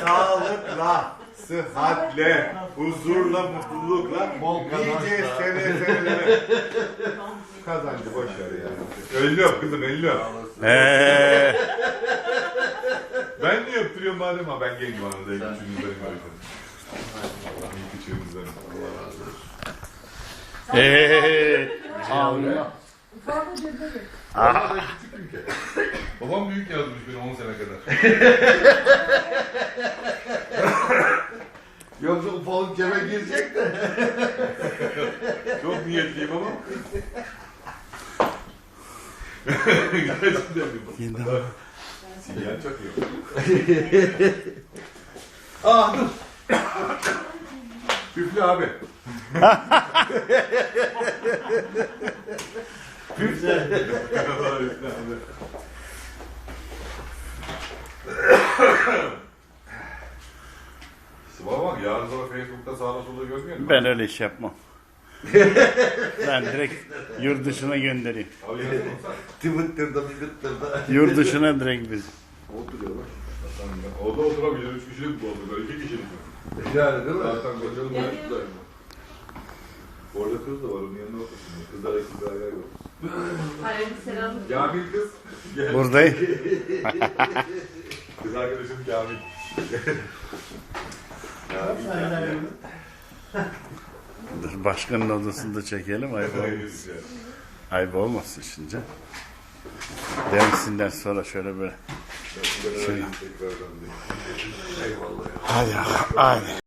Sağlıkla, sıhhatle, huzurla, mutlulukla, Bol nice kazançla. sene senelere kazancı boş ver ya. Elini öp kızım, elini öp. Ee, Ben niye öptürüyorum madem ha ben gencim anında. İlk üçünüzden görüşürüz. İlk üçünüzden. ee, Aha. Ben küçüktüm ki. Babam büyük yazmış beni 10 sene kadar. Yoksa ufalık cebe girecek de. Çok niyetliyim ama. Gerçekten mi? Sinyal çok iyi. Ah dur. Üfle abi. Güzel. Üfle abi. Sıvama bak yarın sonra Facebook'ta sağda solda görmüyor musun? ben öyle iş yapmam. ben direkt yurt dışına göndereyim. Abi. Twitter'da, Twitter'da. Yurt dışına direkt biz. Oturuyorlar. Sen- O da oturabilir. Üç kişilik bu oldu. Böyle iki kişilik? Yani değil mi? Zaten kocanın mı? Orada kız da var. Onun yanına otursun. Kızlar eksik bir ayağı yok. Aleykümselam. Kamil kız. Gel. Buradayım. Kız arkadaşım Kamil. Dur, Başkanın odasında çekelim. Ayıp, olmasın. Ayıp olmasın şimdi. Demişsinler sonra şöyle böyle. Ya. Hadi, hadi.